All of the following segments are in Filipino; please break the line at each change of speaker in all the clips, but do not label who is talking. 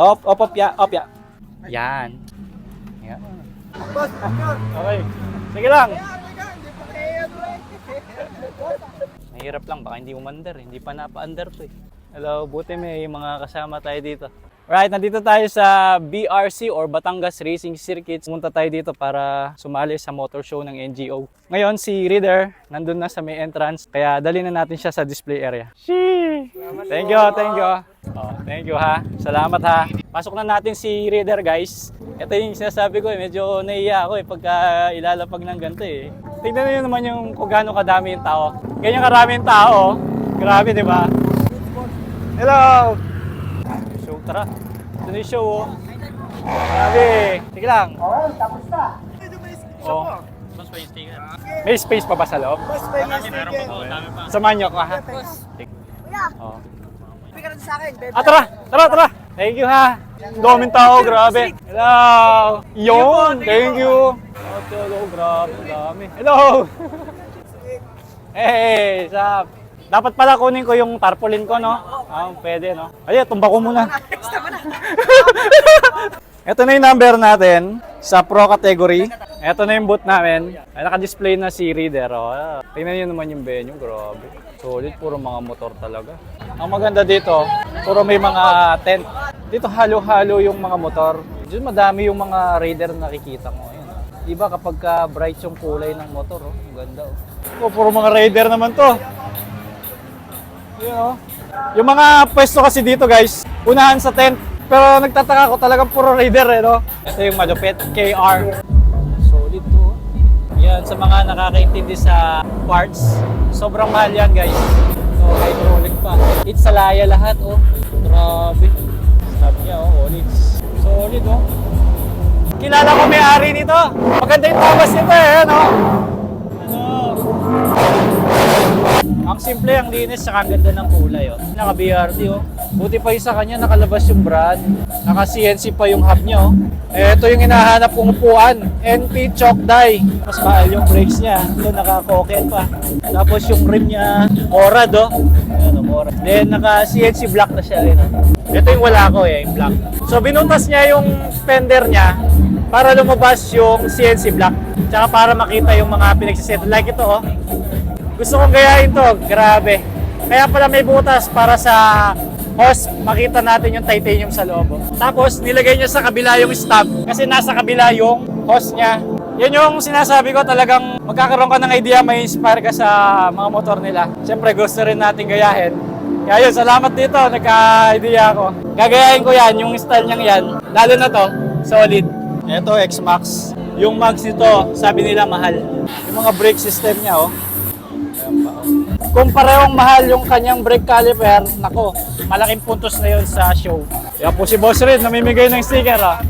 Op, op, op, ya, op, ya. Yan. Yan. Okay. Sige lang. Mahirap lang, baka hindi umandar eh. Hindi pa napa-under to eh. Hello, buti may mga kasama tayo dito. Right, nandito tayo sa BRC or Batangas Racing Circuit. Pumunta tayo dito para sumali sa motor show ng NGO. Ngayon, si Reader nandun na sa may entrance, kaya dali na natin siya sa display area. Shee! Thank you, thank you. Oh, thank you ha. Salamat ha. Pasok na natin si Reader guys. Ito yung sinasabi ko eh, medyo naiya ako eh pagka ilalapag ng ganito eh. Tingnan niyo naman yung kung gaano kadami yung tao. Ganyan karami yung tao. Grabe, di ba? Hello! Show, tara. Ito na yung show, oh. Grabe. Sige lang. Oh. May space pa ba sa loob? Samahan niyo ako, ha? Sige. Oh.
sa akin, bebe.
Ah, tara! Tara, tara! Thank you, ha? Daming tao, grabe. Hello! Yun! Thank you! Oh, hello, grabe. Dami. Hello! Hey, sap! Dapat pala kunin ko yung tarpaulin ko, no? Ah, pwede, no? Ay, tumba ko muna. Ito na yung number natin sa Pro category. Ito na yung boot namin. Ay, naka-display na si Reader. Oh. Tingnan nyo naman yung venue. Grabe. Solid. Puro mga motor talaga. Ang maganda dito, puro may mga tent. Dito halo-halo yung mga motor. Diyan madami yung mga Raider na nakikita mo. Ayan. Diba kapag ka bright yung kulay ng motor, oh. Ang ganda, oh. Oh, puro mga Raider naman to. Yun, oh. Yung mga pwesto kasi dito, guys, unahan sa tent. Pero nagtataka ko talagang puro Raider, eh, no? Ito yung malupit, KR. Solid to. Yan, sa mga nakakaintindi sa parts, sobrang mahal yan, guys. So, hydraulic pa. It's salaya lahat, oh. Grabe. Sabi niya, oh, Onyx. Solid, oh. Kilala ko may-ari nito. Maganda yung tabas nito, eh, ano? Ano? Simple, ang linis, saka ang ganda ng kulay. Oh. Naka-BRT, oh. Buti pa yung sa kanya, nakalabas yung brand. Naka-CNC pa yung hub niya, oh. Ito yung hinahanap kong upuan. NP Chalk Die. Mas mahal yung brakes niya. Ito, naka-cocket pa. Tapos yung rim niya, Orad, oh. Ayan, oh, Orad. Then, naka-CNC black na siya rin, oh. Ito yung wala ko, eh, yung black. So, binuntas niya yung fender niya para lumabas yung CNC black. Tsaka para makita yung mga pinagsiset. Like ito, oh. Gusto kong gayahin to, grabe. Kaya pala may butas para sa hose, makita natin yung titanium sa loob. Tapos nilagay niya sa kabila yung stop kasi nasa kabila yung hose niya. Yan yung sinasabi ko talagang magkakaroon ka ng idea, may inspire ka sa mga motor nila. Siyempre gusto rin natin gayahin. Kaya yun, salamat dito, nagka-idea ako. Gagayahin ko yan, yung style niyang yan. Lalo na to, solid. Ito, X-Max. Yung mags nito, sabi nila mahal. Yung mga brake system niya, oh. Oh. Kung parehong mahal yung kanyang brake caliper, nako, malaking puntos na yun sa show. Yan po si Boss Red, namimigay ng sticker, ah.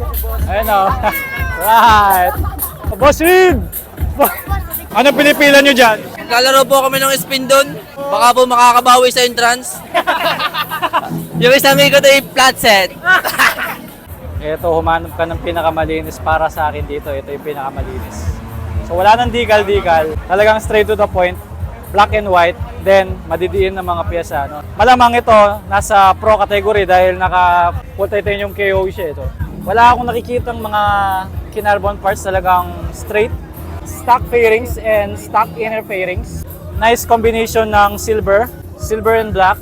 Ayan, oh. right. Oh, Boss Red! Ano pinipilan nyo dyan?
Naglalaro po kami ng spin doon. Baka po makakabawi sa entrance. yung isang ko yung flat set.
Ito, humanap ka ng pinakamalinis para sa akin dito. Ito yung pinakamalinis. So wala nang decal-decal. Talagang straight to the point. Black and white. Then, madidiin ng mga pyesa. No? Malamang ito, nasa pro category dahil naka-titanium KO siya ito. Wala akong nakikitang mga kinarbon parts talagang straight. Stock fairings and stock inner fairings. Nice combination ng silver, silver and black.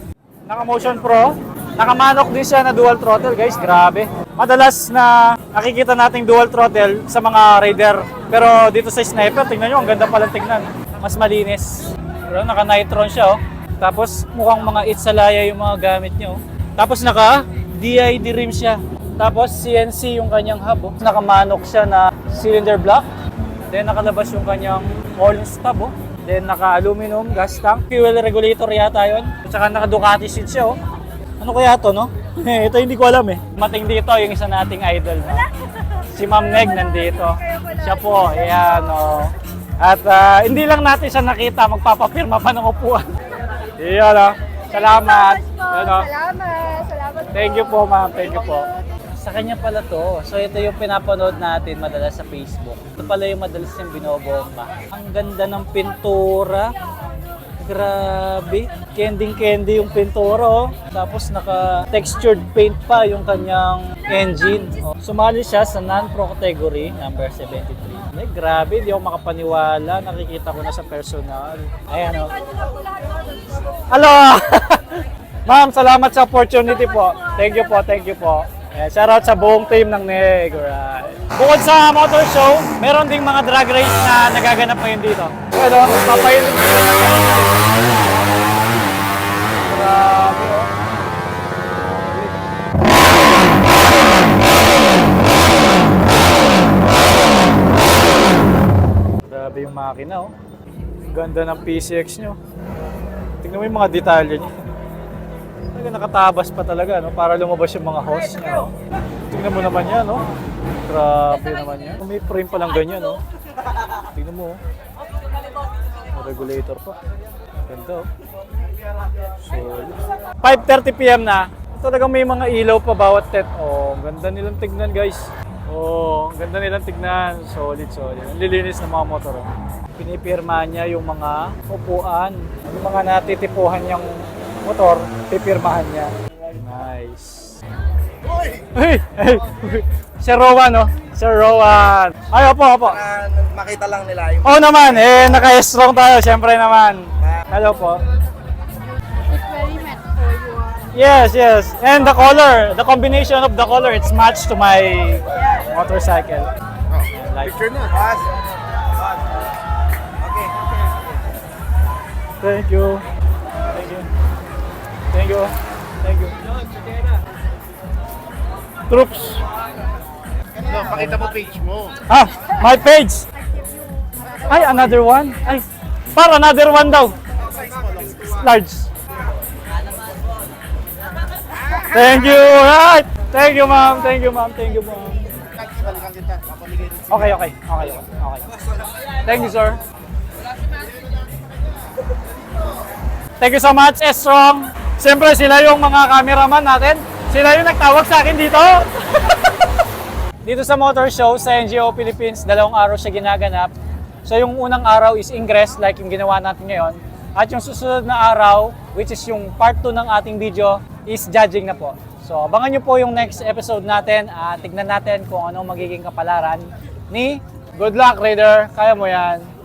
Naka-motion pro. Nakamanok din siya na dual throttle, guys. Grabe. Madalas na nakikita nating dual throttle sa mga Raider. Pero dito sa Sniper, tingnan nyo, ang ganda palang tingnan. Mas malinis. Pero naka-nitron siya, oh. Tapos mukhang mga Itsalaya yung mga gamit niyo. oh. Tapos naka DID rim siya. Tapos CNC yung kanyang hub. Oh. Nakamanok siya na cylinder block. Then nakalabas yung kanyang all stub. Oh. Then naka-aluminum gas tank. Fuel regulator yata yun. At saka naka-Ducati seat siya. Oh. Ano kaya to, no? Ito hindi ko alam eh. Mating dito yung isa nating idol. No? Si Ma'am Neg nandito. Siya po, ayan, oh. At ah, hindi lang natin siya nakita, magpapapirma pa ng upuan. Iyan, oh. Salamat. Ano?
Salamat. Salamat
Thank you po, ma'am. Thank you po. Sa kanya pala to. So ito yung pinapanood natin madalas sa Facebook. Ito pala yung madalas yung binobomba. Ang ganda ng pintura. Grabe. Kending candy yung pintura oh. Tapos naka textured paint pa yung kanyang engine. Oh, Sumali siya sa non-pro category, number 73. Ay, grabe, di ako makapaniwala. Nakikita ko na sa personal. Ayan, oh. Hello! Ma'am, salamat sa opportunity po. Thank you po, thank you po. Ayan, shout out sa buong team ng NEG. Bukod sa motor show, meron ding mga drag race na nagaganap ngayon dito. Ano, na Grabe. Grabe yung makina, oh. Ganda ng PCX nyo. Tingnan mo yung mga detalye niya. Talaga nakatabas pa talaga, no? Para lumabas yung mga hose niya? Tingnan mo naman yan, no? Grabe naman yan. May frame pa lang ganyan, no? Tingnan mo, oh. Regulator pa. Ganda. So, 5.30pm na. Talagang may mga ilaw pa bawat tet. Oh, ang ganda nilang tignan, guys. Oh, ang ganda nilang tignan. Solid, solid. Ang lilinis ng mga motor. oh. Pinipirma niya yung mga upuan. Yung mga natitipuhan niyang motor, pipirmahan niya. Nice. Hey! Hey! Sir Rowan, no? Sir Rowan. Ay, opo, opo.
Ah, makita lang nila yung
Oo naman, eh, naka-strong tayo, syempre naman. Hello po.
It's very meant for you.
Yes, yes. And the color, the combination of the color, it's matched to my motorcycle. Like,
picture na. Boss. Boss. Okay.
thank you. Thank you. Thank you. Troops.
No, pakita mo page mo.
Ah, my page. Ay, another one. Ay, para another one daw. Large. Thank you. Right. Thank you, ma'am. Thank you, ma'am. Thank you, ma'am. Okay, okay. Okay, okay. Thank you, sir. Thank you so much, S-Strong. Siyempre, sila yung mga cameraman natin. Sila yung nagtawag sa akin dito. dito sa motor show sa NGO Philippines, dalawang araw siya ginaganap. So yung unang araw is ingress like yung ginawa natin ngayon. At yung susunod na araw, which is yung part 2 ng ating video, is judging na po. So abangan nyo po yung next episode natin at tignan natin kung ano magiging kapalaran ni Good luck, Raider! Kaya mo yan!